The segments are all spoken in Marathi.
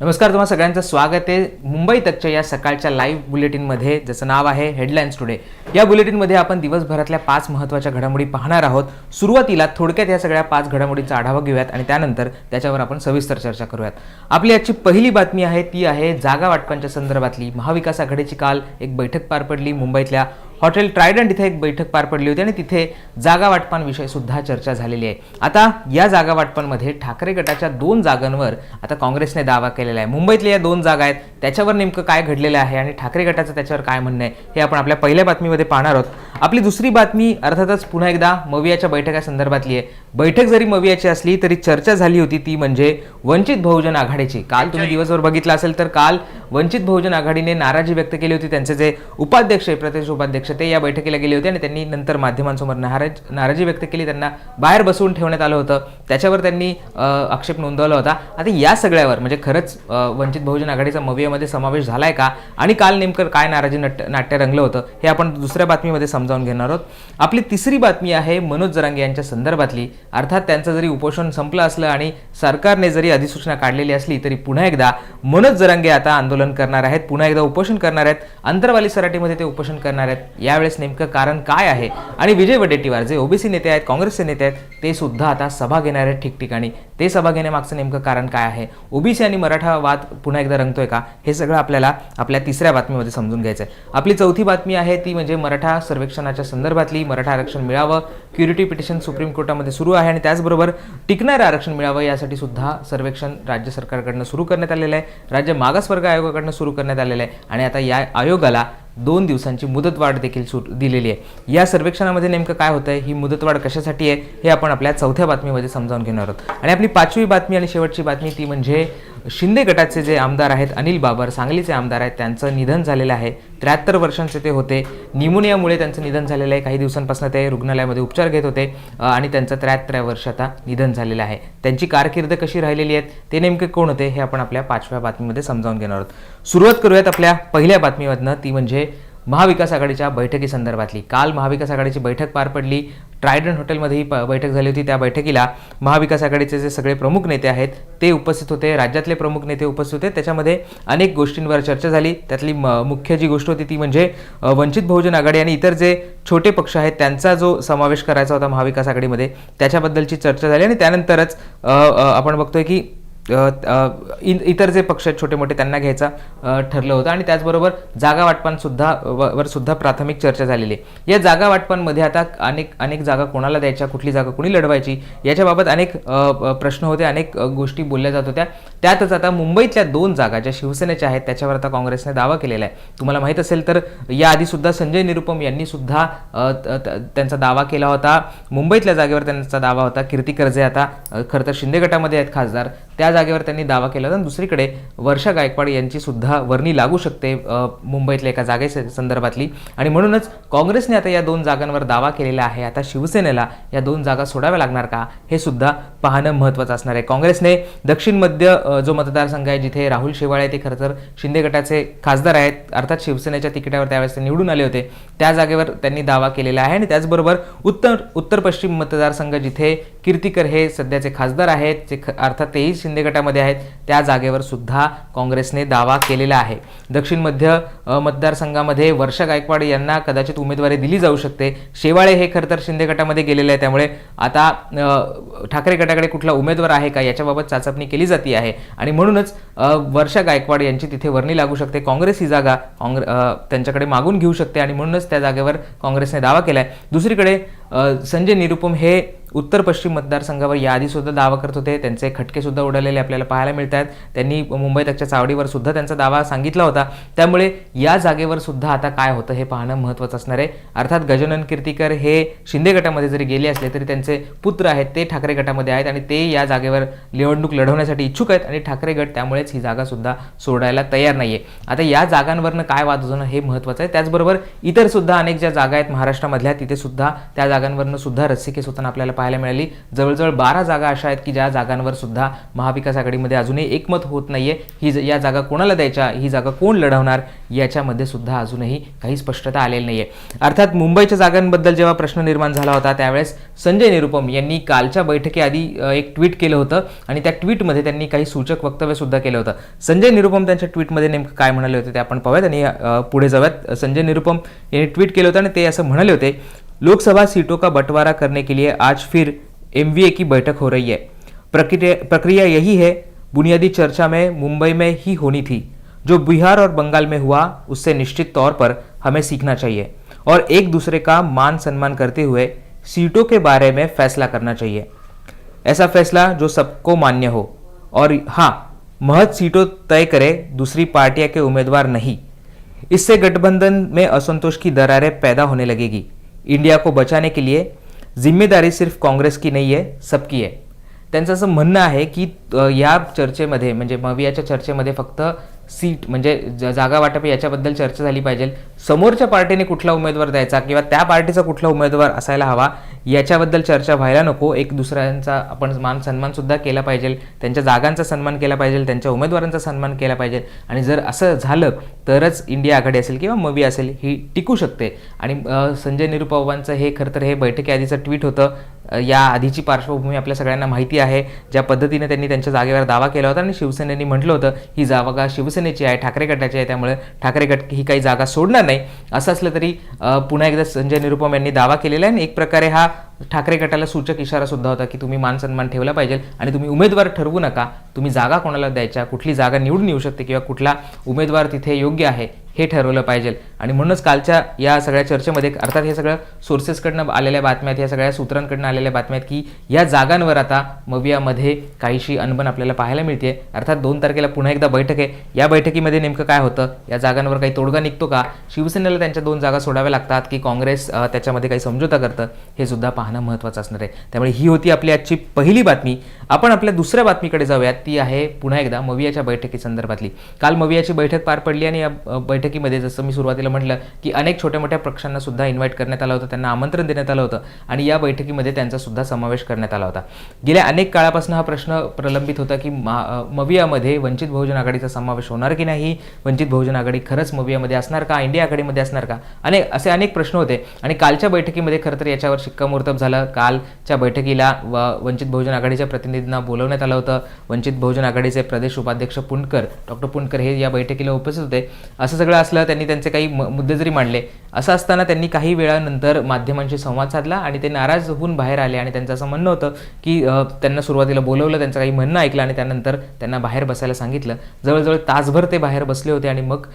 नमस्कार तुम्हाला सगळ्यांचं स्वागत आहे. मुंबई तकच्या या सकाळच्या लाईव्ह बुलेटिनमध्ये ज्याचं नाव आहे हेडलाईन्स टुडे या बुलेटिनमध्ये आपण दिवसभरातल्या पाच महत्त्वाच्या घडामोडी पाहणार आहोत. सुरुवातीला थोडक्यात या सगळ्या पाच घडामोडींचा आढावा घेऊयात आणि त्यानंतर त्याच्यावर आपण सविस्तर चर्चा करूयात. आपली आजची पहिली बातमी आहे ती आहे जागा वाटपांच्या संदर्भातली. महाविकास आघाडीची काल एक बैठक पार पडली. मुंबईतल्या हॉटेल ट्रायडंट इथे एक बैठक पार पडली होती आणि तिथे जागा वाटपांविषयी सुद्धा चर्चा झालेली आहे. आता या जागा वाटपांमध्ये ठाकरे गटाच्या दोन जागांवर आता काँग्रेसने दावा केलेला आहे. मुंबईतल्या या दोन जागा आहेत. त्याच्यावर नेमकं काय घडलेलं आहे आणि ठाकरे गटाचं त्याच्यावर काय म्हणणं आहे हे आपण आपल्या पहिल्या बातमीमध्ये पाहणार आहोत. आपली दुसरी बातमी अर्थातच पुन्हा एकदा मवियाच्या बैठकासंदर्भातली आहे. बैठक जरी मवियाची असली तरी चर्चा झाली होती ती म्हणजे वंचित बहुजन आघाडीची. काल तुम्ही दिवसभर बघितलं असेल तर काल वंचित बहुजन आघाडीने नाराजी व्यक्त केली होती. त्यांचे जे उपाध्यक्ष आहे प्रदेश उपाध्यक्ष ते या बैठकीला गेले होते आणि त्यांनी नंतर माध्यमांसमोर नाराज नाराजी व्यक्त केली. त्यांना बाहेर बसवून ठेवण्यात आलं होतं. त्याच्यावर त्यांनी आक्षेप नोंदवला होता. आता या सगळ्यावर म्हणजे खरंच वंचित बहुजन आघाडीचा मवियामध्ये समावेश झालाय का? आणि काल नेमकं काय नाराजी नट नाट्य रंगलं होतं? हे आपण दुसऱ्या बातमीमध्ये समजावून घेणार आहोत. आपली तिसरी बातमी आहे मनोज जरांगे यांच्या संदर्भातली. अर्थात त्यांचं जरी उपोषण संपलं असलं आणि सरकारने जरी अधिसूचना काढलेली असली तरी पुन्हा एकदा मनोज जरांगे आता आंदोलन करणार आहेत पुन्हा एकदा उपोषण करणार आहेत. अंतरवाली सराटीमध्ये ते उपोषण करणार आहेत. यावेळेस नेमकं कारण काय आहे? आणि विजय वडेट्टीवार जे ओबीसी नेते आहेत काँग्रेसचे नेते आहेत ते सुद्धा आता सभा घेणार आहेत ठिकठिकाणी. ते सभा घेण्यामागचं नेमकं कारण काय आहे? ओबीसी आणि मराठा वाद पुन्हा एकदा रंगतोय का? हे सगळं आपल्याला आपल्या तिसऱ्या बातमीमध्ये समजून घ्यायचं आहे आपली चौथी बातमी आहे ती म्हणजे मराठा सर्वेक्षणाच्या संदर्भातली मराठा आरक्षण मिळावं. क्युरिटी पिटिशन सुप्रीम कोर्टामध्ये सुरू आहे आणि त्याचबरोबर टिकणारं आरक्षण मिळावं यासाठी सुद्धा सर्वेक्षण राज्य सरकारकडनं सुरू करण्यात आलेलं आहे. राज्य मागासवर्ग आयोगाकडनं सुरू करण्यात आलेलं आहे. आणि आता या आयोगाला दोन दिवसांची मुदतवाढ देखील सु दिलेली आहे. या सर्वेक्षणामध्ये नेमकं काय होतं आहे ही मुदतवाढ कशासाठी आहे? हे आपण आपल्या चौथ्या बातमीमध्ये समजावून घेणार आहोत. आणि आपली पाचवी बातमी आणि शेवटची बातमी ती म्हणजे शिंदे गटाचे जे आमदार आहेत अनिल बाबर सांगलीचे आमदार आहेत त्यांचं निधन झालेलं आहे. त्र्याहत्तर वर्षांचे ते होते. निमोनियामुळे त्यांचं निधन झालेलं आहे. काही दिवसांपासून ते रुग्णालयामध्ये उपचार घेत होते आणि त्यांचं त्र्याहत्तराव्या वर्ष आता निधन झालेलं आहे. त्यांची कारकीर्द कशी राहिलेली आहेत ते नेमके कोण होते हे आपण आपल्या पाचव्या बातमीमध्ये समजावून घेणार आहोत. सुरुवात करूयात आपल्या पहिल्या बातमीमधनं. ती म्हणजे महाविकास आघाडीच्या बैठकीसंदर्भातली. काल महाविकास आघाडीची बैठक पार पडली. ट्रायडन हॉटेलमध्ये ही प- बैठक झाली होती. त्या बैठकीला महाविकास आघाडीचे जे सगळे प्रमुख नेते आहेत ते उपस्थित होते. राज्यातले प्रमुख नेते उपस्थित होते. त्याच्यामध्ये अनेक गोष्टींवर चर्चा झाली. त्यातली म- मुख्य जी गोष्ट होती ती म्हणजे वंचित बहुजन आघाडी आणि इतर जे छोटे पक्ष आहेत त्यांचा जो समावेश करायचा होता महाविकास आघाडीमध्ये त्याच्याबद्दलची चर्चा झाली आणि त्यानंतरच आपण बघतोय की इन इतर जे पक्ष आहेत छोटे मोठे त्यांना घ्यायचा ठरलं होतं. आणि त्याचबरोबर जागा वाटपांसुद्धा व- वर सुद्धा प्राथमिक चर्चा झालेली आहे. या जागा वाटपांमध्ये आता अनेक अनेक जागा कोणाला द्यायच्या कुठली जागा कुणी लढवायची याच्याबाबत अनेक प्रश्न होते अनेक गोष्टी बोलल्या जात होत्या. त्यातच आता मुंबईतल्या दोन जागा ज्या शिवसेनेच्या आहेत त्याच्यावर आता काँग्रेसने दावा केलेला आहे. तुम्हाला माहीत असेल तर याआधी सुद्धा संजय निरुपम यांनी सुद्धा त- त्यांचा दावा केला होता. मुंबईतल्या जागेवर त्यांचा दावा होता. कीर्ती कर्जे आता खरं तर शिंदे गटामध्ये आहेत खासदार. त्या जागेवर त्यांनी दावा केला होता. दुसरीकडे वर्षा गायकवाड यांची सुद्धा वर्णी लागू शकते मुंबईतल्या एका जागे संदर्भातली. आणि म्हणूनच काँग्रेसने आता या दोन जागांवर दावा केलेला आहे. आता शिवसेनेला या दोन जागा सोडाव्या लागणार का हे सुद्धा पाहणं महत्त्वाचं असणार आहे. काँग्रेसने दक्षिण मध्य जो मतदारसंघ आहे जिथे राहुल शेवाळे ते खरं तर शिंदे गटाचे खासदार आहेत. अर्थात शिवसेनेच्या तिकिटावर त्यावेळेस ते निवडून आले होते. त्या जागेवर त्यांनी दावा केलेला आहे आणि त्याचबरोबर उत्तर उत्तर पश्चिम मतदारसंघ जिथे कीर्तिकर हे सध्याचे खासदार आहेत जे ख- अर्थात तेही शिंदे गटामध्ये आहेत त्या जागेवर सुद्धा काँग्रेसने दावा केलेला आहे. दक्षिण मध्य मतदारसंघामध्ये वर्षा गायकवाड यांना कदाचित उमेदवारी दिली जाऊ शकते. शेवाळे हे खरं तर शिंदे गटामध्ये गेलेले आहे त्यामुळे आता ठाकरे गटाकडे कुठला उमेदवार आहे का याच्याबाबत चाचपणी केली जाती आहे. आणि म्हणूनच वर्षा गायकवाड यांची तिथे वर्णी लागू शकते. काँग्रेस ही जागा काँग्रे त्यांच्याकडे मागून घेऊ शकते आणि म्हणूनच त्या जागेवर काँग्रेसने दावा केला आहे दुसरीकडे संजय निरुपम हे उत्तर पश्चिम मतदारसंघावर याआधीसुद्धा दावा करत होते. त्यांचे खटकेसुद्धा उडालेले आपल्याला पाहायला मिळत आहेत त्यांनी मुंबई तकच्या चावडीवर सुद्धा त्यांचा दावा सांगितला होता. त्यामुळे या जागेवर सुद्धा आता काय होतं हे पाहणं महत्त्वाचं असणार आहे. अर्थात गजानन कीर्तीकर हे शिंदे गटामध्ये जरी गेले असले तरी त्यांचे पुत्र आहेत. ते ठाकरे गटामध्ये आहेत आणि ते या जागेवर निवडणूक लढवण्यासाठी इच्छुक आहेत आणि ठाकरे गट त्यामुळेच ही जागासुद्धा सोडायला तयार नाही आहे आता या जागांवरनं काय वाद होणं हे महत्त्वाचं आहे. त्याचबरोबर इतर सुद्धा अनेक ज्या जागा आहेत महाराष्ट्रामधल्या तिथे सुद्धा त्या जागांवरनं सुद्धा रस्सीकेस होताना आपल्याला पाहायला मिळाली. जवळजवळ बारा जागा अशा आहेत की ज्या जागांवर सुद्धा महाविकास आघाडीमध्ये अजूनही एकमत होत नाहीये. ही या जागा कोणाला द्यायच्या? ही जागा कोण लढवणार? याच्यामध्ये सुद्धा अजूनही काही स्पष्टता आलेली नाहीये. अर्थात मुंबईच्या जागांबद्दल जेव्हा प्रश्न निर्माण झाला होता त्यावेळेस संजय निरुपम यांनी कालच्या बैठकीआधी एक ट्विट केलं होतं आणि त्या ट्विटमध्ये त्यांनी काही सूचक वक्तव्य सुद्धा केलं होतं. संजय निरुपम त्यांच्या ट्विटमध्ये नेमकं काय म्हणाले होते ते आपण पाहूयात आणि पुढे जाऊयात. संजय निरुपम यांनी ट्विट केलं होतं आणि ते असं म्हणाले होते लोकसभा सीटों का बंटवारा करने के लिए आज फिर एमवीए की बैठक हो रही है। प्रक्रिया यही है, बुनियादी चर्चा में मुंबई में ही होनी थी। जो बिहार और बंगाल में हुआ, उससे निश्चित तौर पर हमें सीखना चाहिए और एक दूसरे का मान सम्मान करते हुए सीटों के बारे में फैसला करना चाहिए। ऐसा फैसला जो सबको मान्य हो और हाँ महज सीटों तय करे दूसरी पार्टियाँ के उम्मीदवार नहीं। इससे गठबंधन में असंतोष की दरारें पैदा होने लगेगी। इंडिया को बचाने के लिए जिम्मेदारी सिर्फ काँग्रेस की नाही आहे सबकी आहे त्यांचं असं म्हणणं आहे की या चर्चेमध्ये म्हणजे मवियाच्या चर्चेमध्ये फक्त सीट म्हणजे ज- जागा वाटप याच्याबद्दल चर्चा झाली पाहिजे. समोरच्या पार्टीने कुठला उमेदवार द्यायचा किंवा त्या पार्टीचा कुठला उमेदवार असायला हवा याच्याबद्दल चर्चा व्हायला नको. एक दुसऱ्यांचा आपण मान सन्मान सुद्धा केला पाहिजे. त्यांच्या जागांचा सन्मान केला पाहिजे त्यांच्या उमेदवारांचा सन्मान केला पाहिजे. आणि जर असं झालं तरच इंडिया आघाडी असेल किंवा मवी असेल ही टिकू शकते. आणि संजय निरुपवांचं हे खरं तर हे बैठकीआधीचं ट्विट होतं. या आधीची पार्श्वभूमी आपल्या सगळ्यांना माहिती आहे. ज्या पद्धतीने त्यांनी त्यांच्या जागेवर दावा केला होता आणि शिवसेनेने म्हटलं होतं ही जागा शिवसेनेची आहे ठाकरे गटाची आहे त्यामुळे ठाकरे गट ही काही जागा सोडणार नाही. असं असलं तरी पुन्हा एकदा संजय निरुपम यांनी दावा केलेला आहे आणि एक प्रकारे हा ठाकरे गटाला सूचक इशारा सुद्धा होता की तुम्ही मान सन्मान ठेवला पाहिजे आणि तुम्ही उमेदवार ठरवू नका. तुम्ही जागा कोणाला द्यायच्या कुठली जागा निवडून येऊ शकते किंवा कुठला उमेदवार तिथे योग्य आहे हे ठरवलं पाहिजे. आणि म्हणूनच कालच्या या सगळ्या चर्चेमध्ये अर्थात हे सगळं सोर्सेसकडनं आलेल्या बातम्या आहेत या सगळ्या सूत्रांकडनं आलेल्या बातम्या आहेत की या जागांवर आता मवियामध्ये काहीशी अनबन आपल्याला पाहायला मिळते अर्थात दोन तारखेला पुन्हा एकदा बैठक आहे. या बैठकीमध्ये नेमकं काय होतं? या जागांवर काही तोडगा निघतो का? शिवसेनेला त्यांच्या दोन जागा सोडाव्या लागतात की काँग्रेस त्याच्यामध्ये काही समझोता करतं? हे सुद्धा पाहणं महत्त्वाचं असणार आहे. त्यामुळे ही होती आपली आजची पहिली बातमी. आपण आपल्या दुसऱ्या बातमीकडे जाऊयात. ती आहे पुन्हा एकदा मवियाच्या बैठकी संदर्भातली काल मवियाची बैठक पार पडली आणि या बैठकीमध्ये जसं मी सुरुवातीला म्हटलं की अनेक छोट्या मोठ्या पक्षांना सुद्धा इन्व्हाइट करण्यात आलं होतं त्यांना आमंत्रण देण्यात आलं होतं आणि या बैठकीमध्ये त्यांचा सुद्धा समावेश करण्यात आला होता. गेल्या अनेक काळापासून हा प्रश्न प्रलंबित होता की मा- मवियामध्ये वंचित बहुजन आघाडीचा समावेश होणार की नाही? वंचित बहुजन आघाडी खरंच मवियामध्ये असणार का? इंडिया आघाडीमध्ये असणार का? अनेक असे अनेक प्रश्न होते. आणि कालच्या बैठकीमध्ये खरं तर याच्यावर शिक्कामोर्तब झालं. कालच्या बैठकीला व- वंचित बहुजन आघाडीच्या प्रतिनिधींना बोलवण्यात आलं होतं. वंचित बहुजन आघाडीचे प्रदेश उपाध्यक्ष पुणकर डॉक्टर पुणकर हे या बैठकीला उपस्थित होते. असं सगळं असलं त्यांनी त्यांचे काही मुद्दे जरी मांडले असं असताना त्यांनी काही वेळानंतर माध्यमांशी संवाद साधला आणि ते नाराज होऊन बाहेर आले आणि त्यांचं असं म्हणणं होतं की त्यांना सुरुवातीला बोलवलं त्यांचं काही म्हणणं ऐकलं आणि त्यानंतर त्यांना बाहेर बसायला सांगितलं. जवळजवळ तासभर ते बाहेर बसले होते आणि मग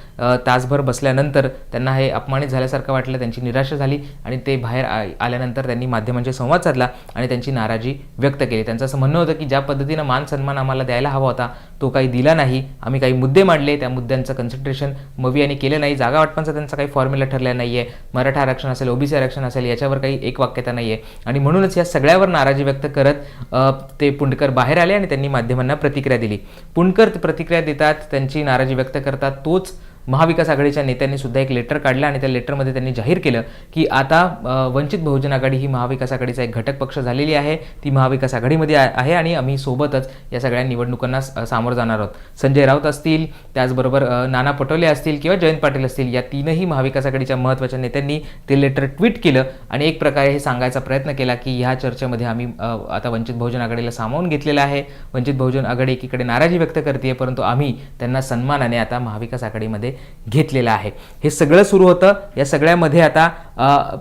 तासभर बसल्यानंतर त्यांना हे अपमानित झाल्यासारखं वाटलं त्यांची निराशा झाली आणि ते बाहेर आ- आल्यानंतर त्यांनी माध्यमांशी संवाद साधला आणि त्यांची नाराजी व्यक्त केली. त्यांचं असं म्हणणं होतं की ज्या पद्धतीनं मान सन्मान आम्हाला द्यायला हवा होता तो काही दिला नाही. आम्ही काही मुद्दे मांडले त्या मुद्द्यांचं कन्सन्ट्रेशन मवी यांनी केलं नाही. जागा वाटपांचा त्यांचा काही फॉर्म्युला ठरला नाही आहे मराठा आरक्षण असेल ओबीसी आरक्षण असेल याच्यावर काही एक वाक्यता नाही आहे आणि म्हणूनच या सगळ्यावर नाराजी व्यक्त करत ते पुंडकर बाहेर आले आणि त्यांनी माध्यमांना प्रतिक्रिया दिली. पुंडकर प्रतिक्रिया देतात त्यांची नाराजी व्यक्त करतात तोच महाविकास आघाडीच्या नेत्यांनी सुद्धा एक लेटर काढलं आणि त्या लेटरमध्ये त्यांनी जाहीर केलं की आता वंचित बहुजन आघाडी ही महाविकास आघाडीचा एक घटक पक्ष झालेली आहे ती महाविकास आघाडीमध्ये आहे आणि आम्ही सोबतच या सगळ्या निवडणुकांना सामोरं जाणार आहोत. संजय राऊत असतील त्याचबरोबर नाना पटोले असतील किंवा जयंत पाटील असतील या तीनही महाविकास आघाडीच्या महत्त्वाच्या नेत्यांनी ते लेटर ट्विट केलं आणि एक प्रकारे हे सांगायचा प्रयत्न केला की ह्या चर्चेमध्ये आम्ही आता वंचित बहुजन आघाडीला सामावून घेतलेलं आहे. वंचित बहुजन आघाडी एकीकडे नाराजी व्यक्त करते परंतु आम्ही त्यांना सन्मानाने आता महाविकास आघाडीमध्ये घेतलेलं आहे. हे सगळं सुरू होतं. या सगळ्यामध्ये आता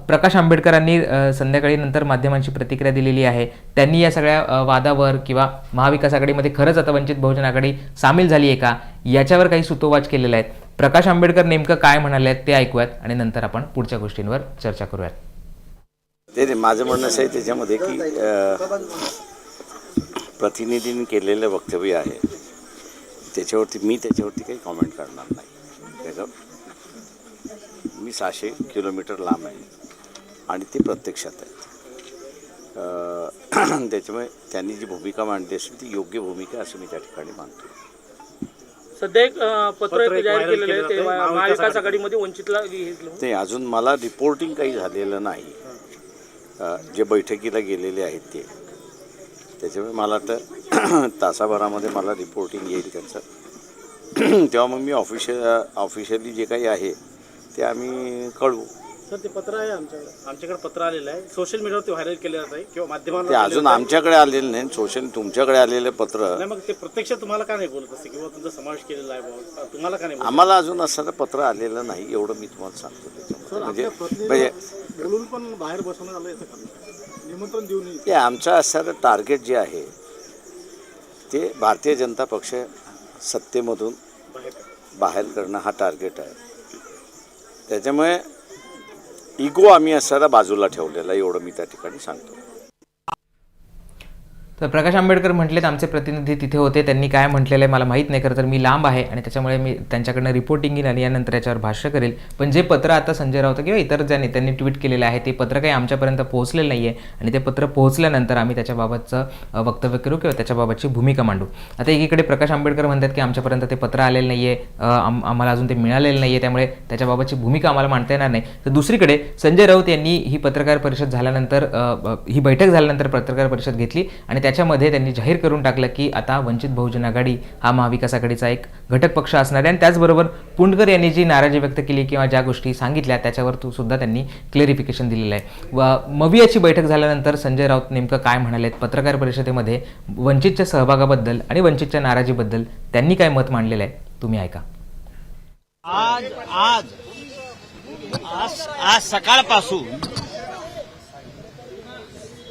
प्रकाश आंबेडकरांनी संध्याकाळी नंतर माध्यमांची प्रतिक्रिया दिलेली आहे. त्यांनी या सगळ्या वादावर किंवा महाविकास आघाडीमध्ये खरंच आता वंचित बहुजन आघाडी सामील झाली आहे का? याच्यावर काही सुतोवाच केलेले आहेत प्रकाश आंबेडकर नेमकं काय म्हणाले आहेत ते ऐकूयात आणि नंतर आपण पुढच्या गोष्टींवर चर्चा करूयात. ते माझं म्हणणं असं आहे त्याच्यामध्ये की प्रतिनिधींनी केलेलं वक्तव्य आहे. त्याच्यावरती मी त्याच्यावरती काही कॉमेंट करणार नाही. त्याचं. मी सहाशे किलोमीटर लांब आहे आणि ते प्रत्यक्षात आहेत अ, त्याच्यामुळे त्यांनी जी भूमिका मांडली असेल ती योग्य भूमिका असं मी त्या ठिकाणी मानतो. सध्या एक अं, पत्र एक जाहीर केलेलं आहे ते महाविकास आघाडीमध्ये वंचितला घेतलं. ते अजून मला रिपोर्टिंग काही झालेलं नाही. जे बैठकीला गेलेले आहेत ते. त्याच्यामुळे मला वाटतं तासाभरामध्ये मला रिपोर्टिंग येईल त्याचं. तेव्हा मग मी ऑफिशियल ऑफिशियली जे काही आहे ते आम्ही कळवू. सर ते पत्र आहे आमच्याकडे. आमच्याकडे पत्र आलेलं आहे. सोशल मीडियावरती व्हायरल केलं जात आहे किंवा माध्यमांवर ते अजून आमच्याकडे आलेलं नाही. सोशल तुमच्याकडे आलेलं पत्र. नाही मग ते प्रत्यक्ष तुम्हाला का नाही बोलत असते? किंवा तुमचा समावेश केलेला आहे बाबा तुम्हाला का नाही बोलत? आम्हाला अजून असं पत्र आलेलं नाही एवढं मी तुम्हाला सांगतो त्याच्यामध्ये. म्हणजे म्हणजे बोलून पण बाहेर बसवण्यात आलं याचं कारण निमंत्रण ते आमचं असणारं टार्गेट जे आहे ते भारतीय जनता पक्ष सत्तेमधून बाहेर करणं हा टार्गेट आहे. त्याच्यामुळे इगो आम्ही असणारा बाजूला ठेवलेला आहे, एवढं मी त्या ठिकाणी सांगतो. तर प्रकाश आंबेडकर म्हटलेत आमचे प्रतिनिधी तिथे होते त्यांनी काय म्हटलेलं आहे मला माहीत नाही खरं तर मी लांब आहे आणि त्याच्यामुळे मी त्यांच्याकडनं रिपोर्टिंग घेईन आणि यानंतर याच्यावर भाष्य करेल. पण जे पत्र आता संजय राऊत किंवा इतर ज्या नेत्यांनी ट्विट केलेलं आहे ते पत्र काही आमच्यापर्यंत पोहोचलेलं नाही आहे आणि ते पत्र पोहोचल्यानंतर आम्ही त्याच्याबाबतचं वक्तव्य करू किंवा त्याच्याबाबतची भूमिका मांडू. आता एकीकडे प्रकाश आंबेडकर म्हणतात की आमच्यापर्यंत ते पत्र आलेलं नाही आहे आम्हाला अजून ते मिळालेलं नाही आहे त्यामुळे त्याच्याबाबतची भूमिका आम्हाला मांडता येणार नाही. तर दुसरीकडे संजय राऊत यांनी ही पत्रकार परिषद झाल्यानंतर ही बैठक झाल्यानंतर पत्रकार परिषद घेतली आणि त्याच्यामध्ये त्यांनी जाहीर करून टाकलं की आता वंचित बहुजन आघाडी हा महाविकास आघाडीचा एक घटक पक्ष असणार आहे. आणि त्याचबरोबर पुंडकर यांनी जी नाराजी व्यक्त केली किंवा ज्या गोष्टी सांगितल्या त्याच्यावर तू सुद्धा त्यांनी क्लेरिफिकेशन दिलेलं आहे. व मवियाची बैठक झाल्यानंतर संजय राऊत नेमकं काय म्हणाले पत्रकार परिषदेमध्ये वंचितच्या सहभागाबद्दल आणि वंचितच्या नाराजीबद्दल त्यांनी काय मत मांडलेलं आहे? तुम्ही ऐका. आज आज आज आज सकाळपासून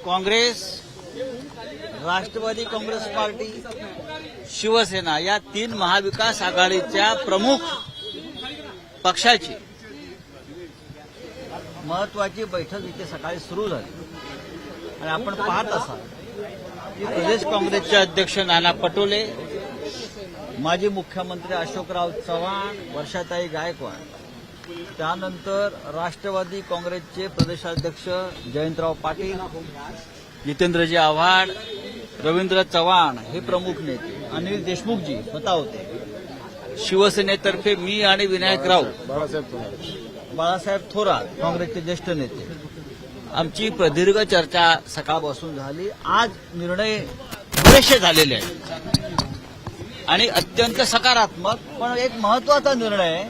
काँग्रेस राष्ट्रवादी काँग्रेस पार्टी शिवसेना या तीन महाविकास आघाडीच्या प्रमुख पक्षाची महत्वाची बैठक इथे सकाळी सुरू झाली. आणि आपण पाहत असाल की प्रदेश काँग्रेसचे अध्यक्ष नाना पटोले माजी मुख्यमंत्री अशोकराव चव्हाण वर्षाताई गायकवाड त्यानंतर राष्ट्रवादी काँग्रेसचे प्रदेशाध्यक्ष जयंतराव पाटील जितेंद्रजी आव्हाड रवींद्र चव्हाण हे प्रमुख नेते. अनिल देशमुखजी स्वतः होते. शिवसेनेतर्फे मी आणि विनायक राऊत. बाळासाहेब थोरात. काँग्रेसचे ज्येष्ठ नेते. आमची प्रदीर्घ चर्चा सकाळपासून झाली. आज निर्णय बरेचसे झालेले आहेत. आणि अत्यंत सकारात्मक पण एक महत्त्वाचा निर्णय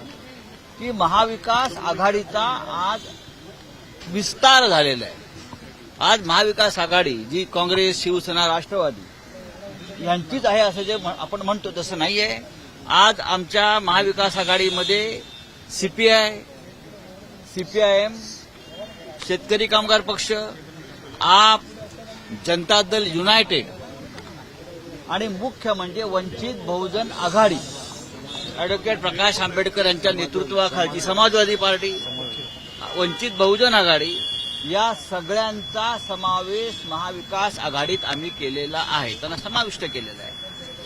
की महाविकास आघाडीचा आज विस्तार झालेला आहे. आज महाविकास आघाडी जी काँग्रेस शिवसेना राष्ट्रवादी यांचीच आहे असं जे म्हण- आपण म्हणतो तसं नाहीये. आज आमच्या महाविकास आघाडीमध्ये सीपीआय सीपीआयएम शेतकरी कामगार पक्ष आप जनता दल युनायटेड आणि मुख्य म्हणजे वंचित बहुजन आघाडी. ॲडव्होकेट प्रकाश आंबेडकर यांच्या नेतृत्वाखालची समाजवादी पार्टी वंचित बहुजन आघाडी या सगळ्यांचा समावेश महाविकास आघाडीत आम्ही केलेला आहे. त्यांना समाविष्ट केलेला आहे.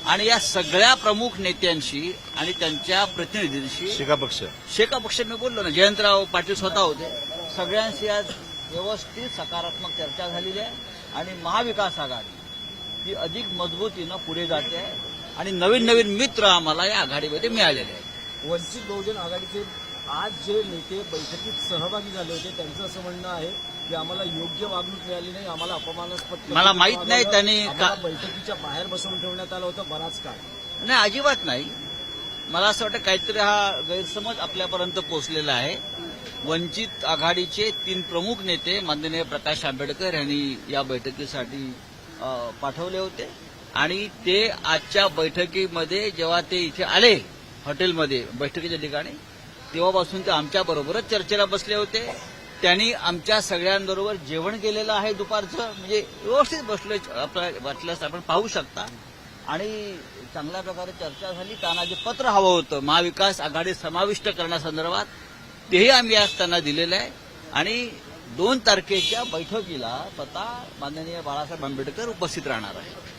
आणि या सगळ्या प्रमुख नेत्यांशी आणि त्यांच्या प्रतिनिधींशी शिका पक्ष. शेका पक्ष मी बोललो ना जयंतराव पाटील स्वतः होते. सगळ्यांशी आज व्यवस्थित सकारात्मक चर्चा झालेली आहे. आणि महाविकास आघाडी ही अधिक मजबूतीनं पुढे जाते आहे. आणि नवीन नवीन मित्र आम्हाला या आघाडीमध्ये मिळालेले आहेत. वंचित बहुजन आघाडीचे आज जे नेते बैठकीत सहभागी झाले होते त्यांचं असं म्हणणं आहे की आम्हाला योग्य वागणूक मिळाली नाही आम्हाला अपमानास्पद मला माहीत नाही त्यांनी बैठकीच्या बाहेर बसवून ठेवण्यात आलं होतं बराच काळ. नाही अजिबात नाही. मला असं वाटतं काहीतरी हा गैरसमज आपल्यापर्यंत पोहोचलेला आहे. वंचित आघाडीचे तीन प्रमुख नेते माननीय प्रकाश आंबेडकर यांनी या बैठकीसाठी पाठवले होते. आणि ते आजच्या बैठकीमध्ये जेव्हा ते इथे आले हॉटेलमध्ये बैठकीच्या ठिकाणी तेव्हापासून ते आमच्याबरोबरच चर्चेला बसले होते. त्यांनी आमच्या सगळ्यांबरोबर जेवण केलेलं आहे दुपारचं. म्हणजे व्यवस्थित बसले आपल्या वाटल्यास आपण पाहू शकता. आणि चांगल्या प्रकारे चर्चा झाली. त्यांना जे पत्र हवं होतं महाविकास आघाडी समाविष्ट करण्यासंदर्भात तेही आम्ही आज त्यांना दिलेलं आहे. आणि दोन तारखेच्या बैठकीला स्वतः माननीय बाळासाहेब आंबेडकर उपस्थित राहणार आहे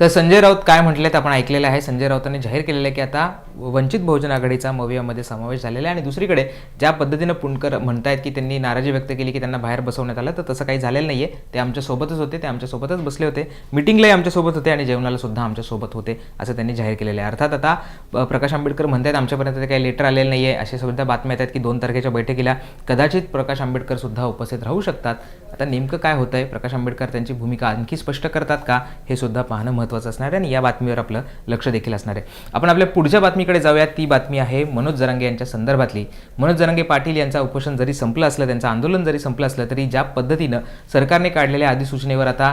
तर संजय राऊत काय म्हटलेत आपण ऐकलेलं आहे. संजय राऊतांनी जाहीर केलेलं आहे की आता वंचित बहुजन आघाडीचा मवियामध्ये समावेश झालेला आहे आणि दुसरीकडे ज्या पद्धतीनं पुणकर म्हणतायत की त्यांनी नाराजी व्यक्त केली की त्यांना बाहेर बसवण्यात आलं तर तसं काही झालेलं नाही आहे ते आमच्यासोबतच होते ते आमच्यासोबतच बसले होते. मिटिंगलाही आमच्यासोबत होते आणि जेवणाला सुद्धा आमच्यासोबत होते असं त्यांनी जाहीर केलेलं आहे. अर्थात आता प्रकाश आंबेडकर म्हणतायत आमच्यापर्यंत ते काही लेटर आलेलं नाही आहे अशा सुद्धा बातम्या येतात की दोन तारखेच्या बैठकीला कदाचित प्रकाश आंबेडकर सुद्धा उपस्थित राहू शकतात. आता नेमकं काय होतं आहे प्रकाश आंबेडकर त्यांची भूमिका आणखी स्पष्ट करतात का? हे सुद्धा पाहणं महत्त्वाचं असणार आहे आणि या बातमीवर आपलं लक्ष देखील असणार आहे. आपण आपल्या पुढच्या बातमीकडे जाऊयात. ती बातमी आहे मनोज जरांगे यांच्या संदर्भातली. मनोज जरांगे पाटील यांचा उपोषण जरी संपलं असलं त्यांचं आंदोलन जरी संपलं असलं तरी ज्या पद्धतीनं सरकारने काढलेल्या अधिसूचनेवर आता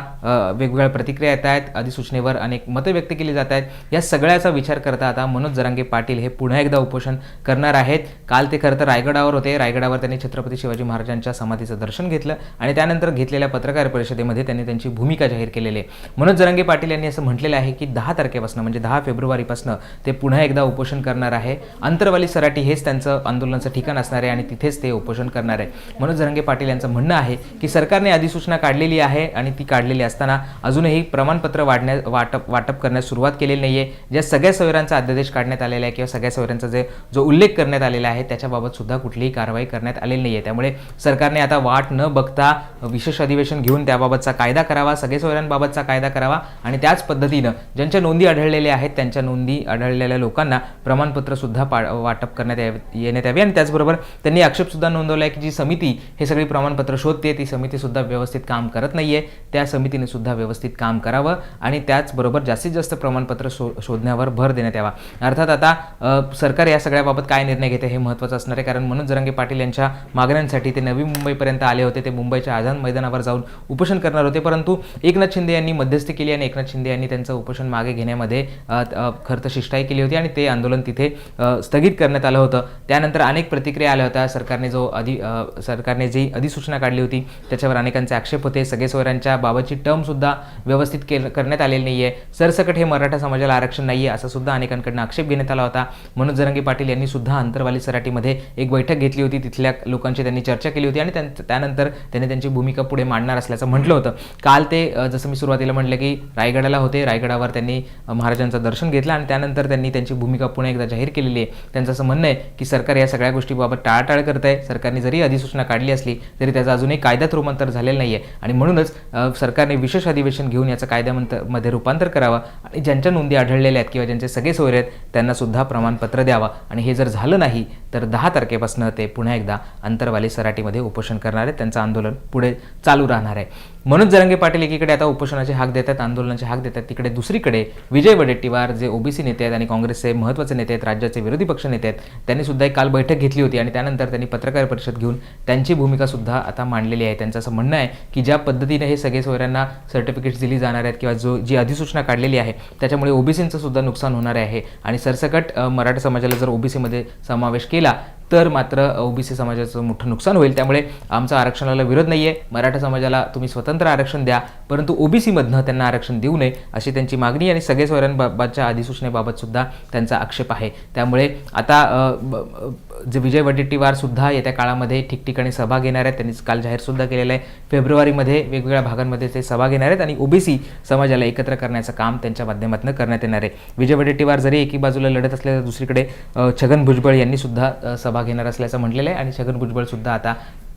वेगवेगळ्या प्रतिक्रिया येत आहेत. अधिसूचनेवर अनेक मतं व्यक्त केली जात आहेत. या सगळ्याचा विचार करता आता मनोज जरांगे पाटील हे पुन्हा एकदा उपोषण करणार आहेत. काल ते खरं तर रायगडावर होते. रायगडावर त्यांनी छत्रपती शिवाजी महाराजांच्या समाधीचं दर्शन घेतलं आणि त्यानंतर घेतलेल्या पत्रकार परिषदेमध्ये त्यांनी त्यांची भूमिका जाहीर केलेली आहे. मनोज जरांगे पाटील यांनी असं म्हटलेलं आहे की दहा तारखेपासून म्हणजे दहा फेब्रुवारीपासून ते पुन्हा एकदा उपोषण करणार आहे. अंतरवाली सराटी हेच त्यांचं आंदोलनाचं ठिकाण असणार आहे आणि तिथेच ते उपोषण करणार आहे. मनोज रंगे पाटील यांचं म्हणणं आहे की सरकारने अधिसूचना काढलेली आहे आणि ती काढलेली असताना अजूनही प्रमाणपत्र वाढण्या वाटप वाटप करण्यास सुरुवात केलेली नाही आहे ज्या सगळ्या सवयरांचा अध्यादेश काढण्यात आलेला आहे किंवा सगळ्या सवयरांचा जे जो उल्लेख करण्यात आलेला आहे त्याच्याबाबत सुद्धा कुठलीही कारवाई करण्यात आलेली नाही आहे त्यामुळे सरकारने आता वाट न बघता विशेष अधिवेशन घेऊन त्याबाबतचा कायदा करावा सगळे सवयरांबाबतचा कायदा करावा आणि त्याच पद्धतीनं ज्यांच्या नोंदी आढळलेल्या आहेत त्यांच्या नोंदी आढळलेल्या लोकांना प्रमाणपत्र सुद्धा पा वाटप करण्यात यावे येण्यात यावे. आणि त्याचबरोबर त्यांनी आक्षेपसुद्धा नोंदवला आहे की जी समिती हे सगळी प्रमाणपत्र शोधते ती समितीसुद्धा व्यवस्थित काम करत नाही आहे त्या समितीने सुद्धा व्यवस्थित काम करावं आणि त्याचबरोबर जास्तीत जास्त प्रमाणपत्र शो शोधण्यावर भर देण्यात यावा. अर्थात आता सरकार या सगळ्याबाबत काय निर्णय घेते हे महत्त्वाचं असणार आहे. कारण मनोज जरांगे पाटील यांच्या मागण्यांसाठी ते नवी मुंबईपर्यंत आले होते. ते मुंबईच्या आझाद मैदानावर जाऊन उपोषण करणार होते. परंतु एकनाथ शिंदे यांनी मध्यस्थी केली आणि एकनाथ शिंदे यांनी त्यांचं उपोषण मागे घेण्यामध्ये खर्च शिष्टाई केली होती आणि ते आंदोलन तिथे स्थगित करण्यात आलं होतं. त्यानंतर अनेक प्रतिक्रिया आल्या होत्या. सरकारने जो अधि सरकारने जी अधिसूचना काढली होती त्याच्यावर अनेकांचे आक्षेप होते. सगळे सोयऱ्यांच्या बाबतची टर्म सुद्धा व्यवस्थित के करण्यात आलेली नाही आहे सरसकट हे मराठा समाजाला आरक्षण नाही आहे असा सुद्धा अनेकांकडनं आक्षेप घेण्यात आला होता. मनोज जरंगे पाटील यांनी सुद्धा अंतरवाली सराटीमध्ये एक बैठक घेतली होती. तिथल्या लोकांची त्यांनी चर्चा केली होती आणि त्यानंतर त्यांनी त्यांची भूमिका पुढे मांडणार असल्याचं म्हटलं होतं. काल ते जसं मी सुरुवातीला म्हटलं की रायगडाला होते. रायगडावर त्यांनी महाराजांचं दर्शन घेतलं आणि त्यानंतर त्यांनी त्यांची भूमिका पुन्हा एकदा जाहीर केलेली आहे. त्यांचं असं म्हणणं आहे की सरकार या सगळ्या गोष्टीबाबत टाळाटाळ करत आहे. सरकारने जरी अधिसूचना काढली असली तरी त्याचं अजूनही कायद्यात रूपांतर झालेलं नाही आहे आणि म्हणूनच सरकारने विशेष अधिवेशन घेऊन याचं कायद्यामध्ये मध्ये रूपांतर करावं आणि ज्यांच्या नोंदी आढळलेल्या आहेत किंवा ज्यांचे सगळे सोयरे आहेत त्यांना सुद्धा प्रमाणपत्र द्यावं. आणि हे जर झालं नाही तर दहा तारखेपासून ते पुन्हा एकदा अंतरवाली सराटीमध्ये उपोषण करणार आहेत. त्यांचं आंदोलन पुढे चालू राहणार आहे. मनोज जरंगे पाटील एकीकडे आता उपोषणाचे हाक देतात आंदोलनाचे हाक देतात. तिकडे दुसरीकडे विजय वडेट्टीवार जे ओबीसी नेते आहेत आणि काँग्रेसचे महत्त्वाचे नेते आहेत राज्याचे विरोधी पक्ष नेते आहेत त्यांनी सुद्धा एक काल बैठक घेतली होती आणि त्यानंतर त्यांनी पत्रकार परिषद घेऊन त्यांची भूमिका सुद्धा आता मांडलेली आहे. त्यांचं असं म्हणणं आहे की ज्या पद्धतीने हे सगळे सोयऱ्यांना सर्टिफिकेट्स दिली जाणार आहेत किंवा जो जी अधिसूचना काढलेली आहे त्याच्यामुळे ओबीसींचं सुद्धा नुकसान होणार आहे. आणि सरसकट मराठा समाजाला जर ओबीसीमध्ये समावेश केला तर मात्र ओबीसी समाजाचं मोठं नुकसान होईल. त्यामुळे आमचा आरक्षणाला विरोध नाही आहे मराठा समाजाला तुम्ही स्वतंत्र आरक्षण द्या परंतु ओबीसीमधनं त्यांना आरक्षण देऊ नये अशी त्यांची मागणी आणि सगळे स्वरांबाबतच्या अधिसूचनेबाबत सुद्धा त्यांचा आक्षेप आहे. त्यामुळे आता ब- जे विजय वडेट्टीवारसुद्धा येत्या काळामध्ये ठिकठिकाणी सभा घेणार आहेत त्यांनी काल जाहीरसुद्धा केलेलं आहे. फेब्रुवारीमध्ये वेगवेगळ्या भागांमध्ये ते सभा घेणार आहेत आणि ओबीसी समाजाला एकत्र करण्याचं काम त्यांच्या माध्यमातून करण्यात येणार आहे. विजय वडेट्टीवार जरी एकी बाजूला लढत असले तर दुसरीकडे छगन भुजबळ यांनीसुद्धा सभा घेणार असल्याचं म्हटलेलं आहे आणि छगन भुजबळसुद्धा आता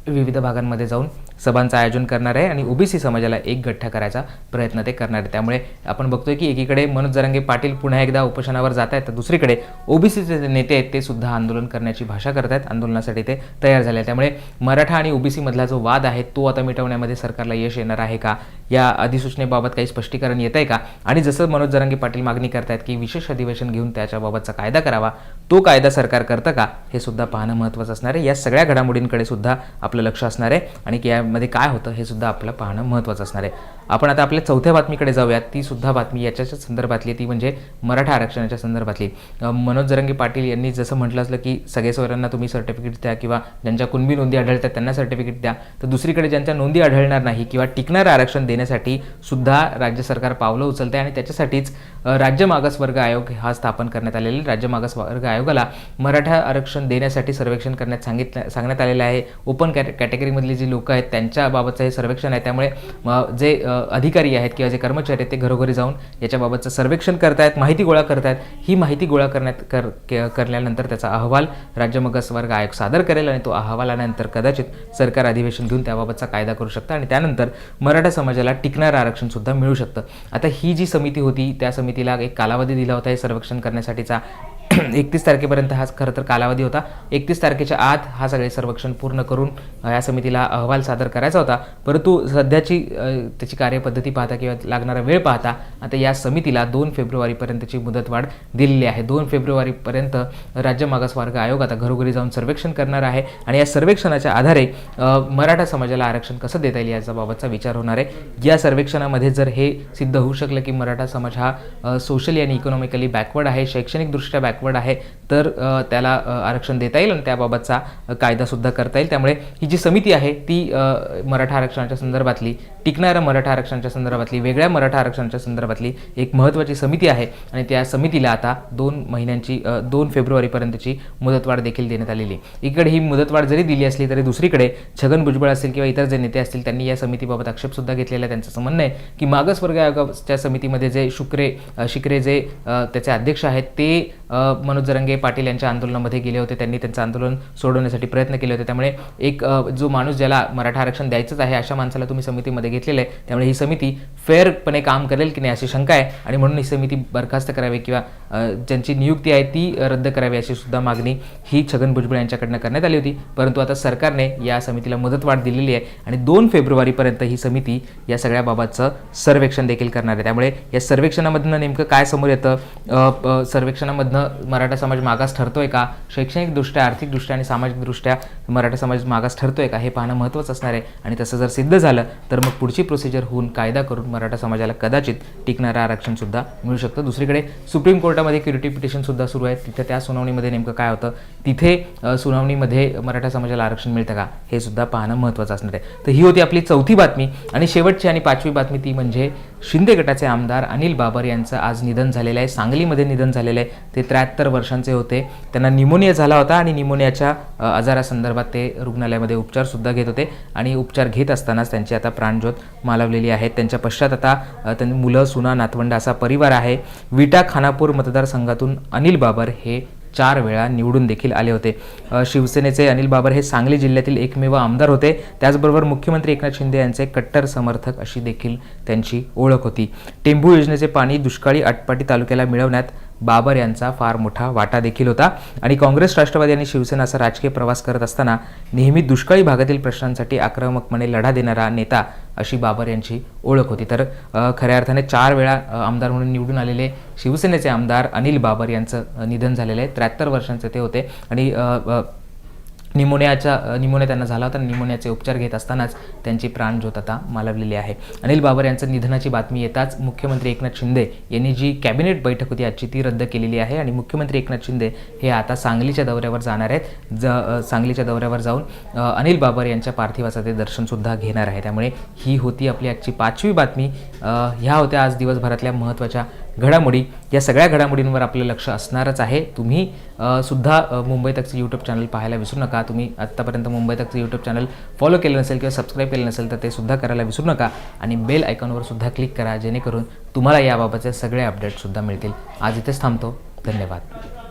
विविध भागांमध्ये जाऊन सभांचं आयोजन करणार आहे आणि ओबीसी समाजाला एक गठ्ठा करायचा प्रयत्न ते करणार आहे त्यामुळे आपण बघतोय की एकीकडे मनोज जरांगे पाटील पुन्हा एकदा उपोषणावर जात आहेत तर दुसरीकडे ओबीसीचे नेते आहेत ते सुद्धा आंदोलन करण्याची भाषा करत आहेत. आंदोलनासाठी ते तयार झाले आहेत. त्यामुळे मराठा आणि ओबीसीमधला जो वाद आहे तो आता मिटवण्यामध्ये सरकारला यश येणार आहे का? या अधिसूचनेबाबत काही स्पष्टीकरण येत आहे का? आणि जसं मनोज जरांगे पाटील मागणी करतायत की विशेष अधिवेशन घेऊन त्याच्याबाबतचा कायदा करावा तो कायदा सरकार करतं का? हे सुद्धा पाहणं महत्त्वाचं असणार आहे. या सगळ्या घडामोडींकडे सुद्धा आपलं लक्ष असणार आहे. आणि की त्यामध्ये काय होतं हे सुद्धा आपलं पाहणं महत्त्वाचं असणार आहे. आपण आता आपल्या चौथ्या बातमीकडे जाऊयात. ती सुद्धा बातमी याच्याच्या संदर्भातली आहे, ती म्हणजे मराठा आरक्षणाच्या संदर्भातली मनोज जरंगे पाटील यांनी जसं म्हटलं असलं की सगळे सोयऱ्यांना तुम्ही सर्टिफिकेट द्या किंवा ज्यांच्या कुणबी नोंदी आढळतात त्यांना सर्टिफिकेट द्या. तर दुसरीकडे ज्यांच्या नोंदी आढळणार नाही किंवा टिकणारं आरक्षण देण्यासाठी सुद्धा राज्य सरकार पावलं उचलते आणि त्याच्यासाठीच राज्य मागासवर्ग आयोग हा स्थापन करण्यात आलेला आहे. राज्य मागासवर्ग आयोगाला मराठा आरक्षण देण्यासाठी सर्वेक्षण करण्यात सांगितलं सांगण्यात आलेलं आहे. ओपन कॅटे कॅटेगरीमधली जी लोकं आहेत त्यांच्याबाबतचं हे सर्वेक्षण आहे. त्यामुळे जे अधिकारी आहेत किंवा जे कर्मचारी आहेत ते घरोघरी जाऊन याच्याबाबतचं सर्वेक्षण करतायत माहिती गोळा करतायत. ही माहिती गोळा करण्यात कर के- करल्यानंतर त्याचा अहवाल राज्य मगसवर्ग आयोग सादर करेल आणि तो अहवाल आल्यानंतर कदाचित सरकार अधिवेशन घेऊन त्याबाबतचा कायदा करू शकतं आणि त्यानंतर मराठा समाजाला टिकणारं आरक्षणसुद्धा मिळू शकतं. आता ही जी समिती होती त्या समितीला एक कालावधी दिला होता हे सर्वेक्षण करण्यासाठीचा एकतीस तारखेपर्यंत हा खरं तर कालावधी होता. एकतीस तारखेच्या आत हा सगळे सर्वेक्षण पूर्ण करून या समितीला अहवाल सादर करायचा होता. परंतु सध्याची त्याची कार्यपद्धती पाहता किंवा लागणारा वेळ पाहता आता या समितीला दोन फेब्रुवारीपर्यंतची मुदतवाढ दिलेली आहे. दोन फेब्रुवारीपर्यंत राज्य मागासवर्ग आयोग आता घरोघरी जाऊन सर्वेक्षण करणार आहे आणि या सर्वेक्षणाच्या आधारे मराठा समाजाला आरक्षण कसं देता येईल याच्याबाबतचा विचार होणार आहे. या सर्वेक्षणामध्ये जर हे सिद्ध होऊ शकलं की मराठा समाज हा सोशली आणि इकॉनॉमिकली बॅकवर्ड आहे शैक्षणिकदृष्ट्या बॅकवर्ड आहे तर त्याला आरक्षण देता येईल आणि त्याबाबतचा कायदासुद्धा करता येईल. त्यामुळे ही जी समिती आहे ती मराठा आरक्षणाच्या संदर्भातली टिकणाऱ्या मराठा आरक्षणाच्या संदर्भातली वेगळ्या मराठा आरक्षणाच्या संदर्भातली एक महत्त्वाची समिती आहे. आणि त्या समितीला आता दोन महिन्यांची दोन फेब्रुवारीपर्यंतची मुदतवाढ देखील देण्यात आलेली इकडे ही मुदतवाढ जरी दिली असली तरी दुसरीकडे छगन भुजबळ असतील किंवा इतर जे नेते असतील त्यांनी या समितीबाबत आक्षेपसुद्धा घेतलेला आहे. त्यांचं असं म्हणणं आहे की मागासवर्ग आयोगाच्या समितीमध्ये जे शुक्रे अ, शिकरे जे त्याचे अध्यक्ष आहेत ते मनोज जरंगे पाटील यांच्या आंदोलनामध्ये गेले होते. त्यांनी त्यांचं आंदोलन सोडवण्यासाठी प्रयत्न केले होते. त्यामुळे एक जो माणूस ज्याला मराठा आरक्षण द्यायचंच आहे अशा माणसाला तुम्ही समितीमध्ये घेतलेलं आहे. त्यामुळे ही समिती फेअरपणे काम करेल की नाही अशी शंका आहे. आणि म्हणून ही समिती बरखास्त करावी किंवा ज्यांची नियुक्ती आहे ती रद्द करावी अशी सुद्धा मागणी ही छगन भुजबळ यांच्याकडनं करण्यात आली होती. परंतु आता सरकारने या समितीला मुदतवाढ दिलेली आहे आणि दोन फेब्रुवारीपर्यंत ही समिती या सगळ्या बाबतचं सर्वेक्षण देखील करणार आहे. त्यामुळे या सर्वेक्षणामधनं नेमकं काय समोर येतं? सर्वेक्षणामधनं मराठा समाज मागास ठरतोय का? शैक्षणिकदृष्ट्या आर्थिकदृष्ट्या आणि सामाजिकदृष्ट्या मराठा समाज मागास ठरतोय का? हे पाहणं महत्त्वाचं असणार आहे. आणि तसं जर सिद्ध झालं तर मग पुढची प्रोसिजर होऊन कायदा करून मराठा समाजाला कदाचित टिकणारं आरक्षणसुद्धा मिळू शकतं. दुसरीकडे सुप्रीम कोर्टामध्ये क्युरिटी पिटिशनसुद्धा सुरू आहे. तिथे त्या सुनावणीमध्ये नेमकं काय होतं? तिथे सुनावणीमध्ये मराठा समाजाला आरक्षण मिळतं का? हे सुद्धा पाहणं महत्त्वाचं असणार आहे. तर ही होती आपली चौथी बातमी आणि शेवटची आणि पाचवी बातमी ती म्हणजे शिंदे गटाचे आमदार अनिल बाबर यांचं आज निधन झालेलं आहे. सांगलीमध्ये निधन झालेलं आहे. ते त्र्याहत्तर वर्षांचे होते. त्यांना निमोनिया झाला होता आणि निमोनियाच्या आजारासंदर्भात ते रुग्णालयामध्ये उपचारसुद्धा घेत होते आणि उपचार घेत असतानाच त्यांची आता प्राणज्योत मालवलेली आहे त्यांच्या पश्चात आता त्यांनी मुलं सुना नातवंड असा परिवार आहे. विटा खानापूर मतदारसंघातून अनिल बाबर हे चार वेळा निवडून देखील आले होते. शिवसेनेचे अनिल बाबर हे सांगली जिल्ह्यातील एकमेव आमदार होते. त्याचबरोबर मुख्यमंत्री एकनाथ शिंदे यांचे कट्टर समर्थक अशी देखील त्यांची ओळख होती. टेंभू योजनेचे पाणी दुष्काळी आटपाटी तालुक्याला मिळवण्यात बाबर यांचा फार मोठा वाटा देखील होता. आणि काँग्रेस राष्ट्रवादी आणि शिवसेना असा राजकीय प्रवास करत असताना नेहमी दुष्काळी भागातील प्रश्नांसाठी आक्रमकपणे लढा देणारा नेता अशी बाबर यांची ओळख होती. तर खऱ्या अर्थाने चार वेळा आमदार म्हणून निवडून आलेले शिवसेनेचे आमदार अनिल बाबर यांचं निधन झालेलं आहे. त्र्याहत्तर वर्षांचे ते होते. आणि निमोनियाचा निमोनियाच्या निमोनिया त्यांना झाला होता. आणि निमोनियाचे उपचार घेत असतानाच त्यांची प्राणज्योत आता मालवलेली आहे. अनिल बाबर यांचं निधनाची बातमी येताच मुख्यमंत्री एकनाथ शिंदे यांनी जी कॅबिनेट बैठक होती आजची ती रद्द केलेली आहे. आणि मुख्यमंत्री एकनाथ शिंदे हे आता सांगलीच्या दौऱ्यावर जाणार आहेत. ज सांगलीच्या दौऱ्यावर जाऊन अनिल बाबर यांच्या पार्थिवाचं ते दर्शनसुद्धा घेणार आहे. त्यामुळे ही होती आपली आजची पाचवी बातमी. ह्या होत्या आज दिवसभरातल्या महत्त्वाच्या घडामोडी या सगळ्या घडामोडींवर आपलं लक्ष असणारच आहे. तुम्ही सुद्धा मुंबई तकचं यूट्यूब चॅनल पाहायला विसरू नका. तुम्ही आत्तापर्यंत मुंबई तकचं यूट्यूब चॅनल फॉलो केलं नसेल किंवा सबस्क्राईब केलं नसेल तर ते सुद्धा करायला विसरू नका. आणि बेल आयकॉनवर सुद्धा क्लिक करा जेणेकरून तुम्हाला याबाबतचे सगळे अपडेटसुद्धा मिळतील. आज इथेच थांबतो. धन्यवाद.